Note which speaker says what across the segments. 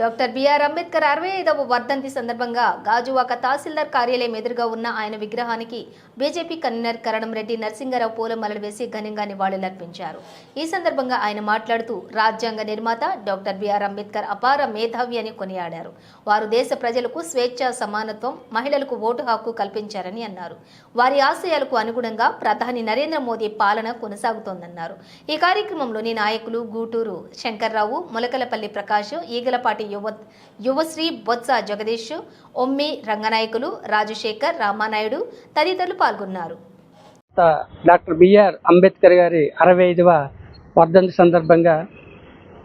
Speaker 1: Doctor BR Ambedkar అరవై ఐదవ వర్ధంతి సందర్భంగా గాజువాక తహసీల్దార్ కార్యాలయం ఎదురుగా ఉన్న ఆయన విగ్రహానికి బీజేపీ కన్వీనర్ కరణం రెడ్డి నరసింగరావు పూలమాలలు వేసి ఘనంగా నివాళులర్పించారు. ఈ సందర్భంగా ఆయన మాట్లాడుతూ రాజ్యాంగ నిర్మాత డాక్టర్ బిఆర్ అంబేద్కర్ అపార మేధావి అని కొనియాడారు. వారు దేశ ప్రజలకు స్వేచ్ఛ సమానత్వం మహిళలకు ఓటు హక్కు కల్పించారని అన్నారు. వారి ఆశయాలకు అనుగుణంగా ప్రధాని నరేంద్ర మోదీ పాలన కొనసాగుతోందన్నారు. ఈ కార్యక్రమంలోని నాయకులు గూటూరు శంకర్రావు మొలకలపల్లి ప్రకాష్ ఈగలపాటి యువ యువశ్రీ బొత్స జగదీష్ ఒమ్మి రంగనాయకులు రాజశేఖర్ రామానాయుడు తదితరులు పాల్గొన్నారు.
Speaker 2: డాక్టర్ బిఆర్ అంబేద్కర్ గారి అరవై ఐదవ వర్ధంతి సందర్భంగా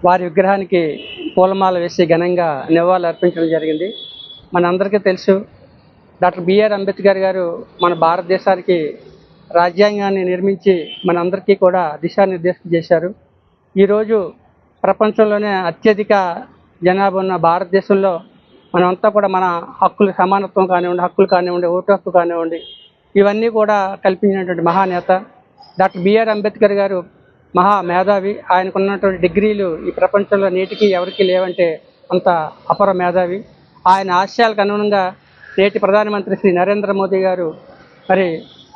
Speaker 2: వారి విగ్రహానికి పూలమాల వేసి ఘనంగా నివాళులు అర్పించడం జరిగింది. మనందరికీ తెలుసు డాక్టర్ బిఆర్ అంబేద్కర్ గారు మన భారతదేశానికి రాజ్యాంగాన్ని నిర్మించి మనందరికీ కూడా దిశానిర్దేశం చేశారు. ఈరోజు ప్రపంచంలోనే అత్యధిక జనాభా ఉన్న భారతదేశంలో మనమంతా కూడా మన హక్కులు సమానత్వం కానివ్వండి హక్కులు కానివ్వండి ఓటు హక్కు కానివ్వండి ఇవన్నీ కూడా కల్పించినటువంటి మహానేత డాక్టర్ బిఆర్ అంబేద్కర్ గారు మహా మేధావి. ఆయనకున్నటువంటి డిగ్రీలు ఈ ప్రపంచంలో నేటికి ఎవరికి లేవంటే అంత అపర మేధావి. ఆయన ఆశయాలకు అనుగుణంగా నేటి ప్రధానమంత్రి శ్రీ నరేంద్ర మోదీ గారు మరి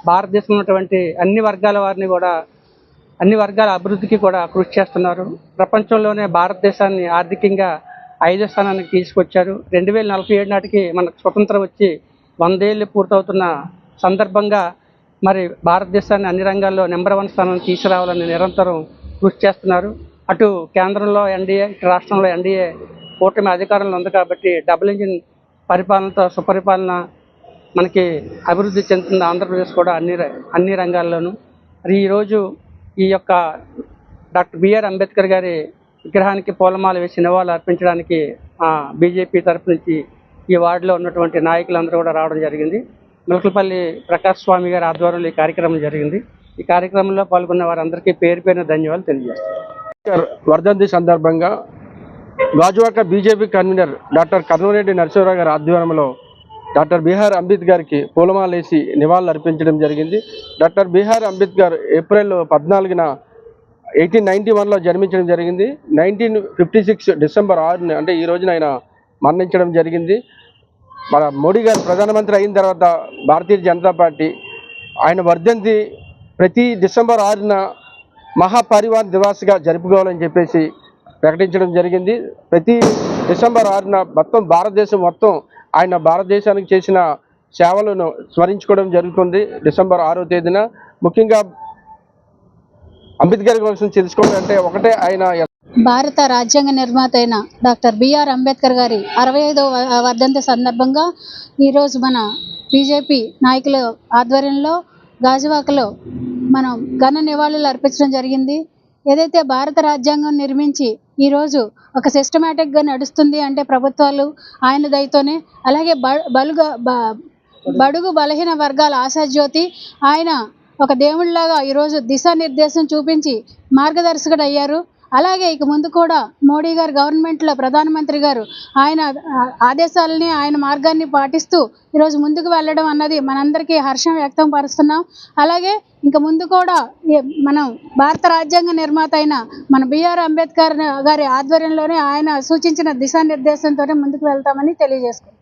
Speaker 2: భారతదేశంలో ఉన్నటువంటి అన్ని వర్గాల వారిని కూడా అన్ని వర్గాల అభివృద్ధికి కూడా కృషి చేస్తున్నారు. ప్రపంచంలోనే భారతదేశాన్ని ఆర్థికంగా ఐదో స్థానానికి తీసుకొచ్చారు. రెండు వేల నలభై ఏడు నాటికి మనకు స్వతంత్రం వచ్చి వందేళ్ళు పూర్తవుతున్న సందర్భంగా మరి భారతదేశాన్ని అన్ని రంగాల్లో నెంబర్ వన్ స్థానం తీసుకురావాలని నిరంతరం కృషి చేస్తున్నారు. అటు కేంద్రంలో ఎన్డీఏ ఇటు రాష్ట్రంలో ఎన్డీఏ కూటమి అధికారంలో ఉంది కాబట్టి డబుల్ ఇంజిన్ పరిపాలనతో సుపరిపాలన మనకి అభివృద్ధి చెందుతుంది ఆంధ్రప్రదేశ్ కూడా అన్ని అన్ని రంగాల్లోనూ. మరి ఈరోజు ఈ యొక్క డాక్టర్ బిఆర్ అంబేద్కర్ గారి విగ్రహానికి పూలమాల వేసి నివాళులు అర్పించడానికి బీజేపీ తరపు నుంచి ఈ వార్డులో ఉన్నటువంటి నాయకులందరూ కూడా రావడం జరిగింది. ములకలపల్లి ప్రకాష్ స్వామి గారి ఆధ్వర్యంలో ఈ కార్యక్రమం జరిగింది. ఈ కార్యక్రమంలో పాల్గొన్న వారందరికీ పేరు పేరున ధన్యవాదాలు
Speaker 3: తెలియజేస్తారు వర్ధంతి సందర్భంగా Gajuwaka BJP convener doctor Karnureddy Narasimharao గారి ఆధ్వర్యంలో డాక్టర్ బీహార్ అంబేద్కర్కి పూలమాలేసి నివాళులు అర్పించడం జరిగింది. డాక్టర్ బీహార్ అంబేద్కర్ ఏప్రిల్ పద్నాలుగున ఎయిటీన్ నైన్టీ వన్లో జన్మించడం జరిగింది. నైన్టీన్ ఫిఫ్టీ సిక్స్ డిసెంబర్ ఆరున అంటే ఈ రోజున ఆయన మరణించడం జరిగింది. మన మోడీ గారు ప్రధానమంత్రి అయిన తర్వాత భారతీయ జనతా పార్టీ ఆయన వర్ధంతి ప్రతి డిసెంబర్ ఆరున మహాపరివార్ దివాస్గా జరుపుకోవాలని చెప్పేసి ప్రకటించడం జరిగింది. ప్రతి డిసెంబర్ ఆరున మొత్తం భారతదేశం మొత్తం ఆయన భారతదేశానికి చేసిన సేవలను స్మరించుకోవడం జరుగుతుంది డిసెంబర్ ఆరో తేదీన. ముఖ్యంగా అంబేద్కర్ కోసం తెలుసుకోవాలంటే ఒకటే ఆయన
Speaker 4: భారత రాజ్యాంగ నిర్మాత అయిన డాక్టర్ బిఆర్ అంబేద్కర్ గారి అరవై ఐదవ వర్ధంతి సందర్భంగా ఈరోజు మన బీజేపీ నాయకుల ఆధ్వర్యంలో గాజువాకలో మనం ఘన నివాళులు అర్పించడం జరిగింది. ఏదైతే భారత రాజ్యాంగం నిర్మించి ఈరోజు ఒక సిస్టమేటిక్గా నడుస్తుంది అంటే ప్రభుత్వాలు ఆయన దయతోనే అలాగే బ బలుగ బ- బడుగు బలహీన వర్గాల ఆశాజ్యోతి ఆయన ఒక దేవుళ్ళలాగా ఈరోజు దిశానిర్దేశం చూపించి మార్గదర్శకుడు అయ్యారు అలాగే ఇక ముందు కూడా మోడీ గారు గవర్నమెంట్లో ప్రధానమంత్రి గారు ఆయన ఆదేశాలని ఆయన మార్గాన్ని పాటిస్తూ ఈరోజు ముందుకు వెళ్ళడం అన్నది మనందరికీ హర్షం వ్యక్తం పరుస్తున్నాం. అలాగే ఇంక ముందు కూడా మనం భారత రాజ్యాంగ నిర్మాత అయిన మన బిఆర్ అంబేద్కర్ గారి ఆధ్వర్యంలోనే ఆయన సూచించిన దిశానిర్దేశంతోనే ముందుకు వెళ్తామని తెలియజేసుకుంటాం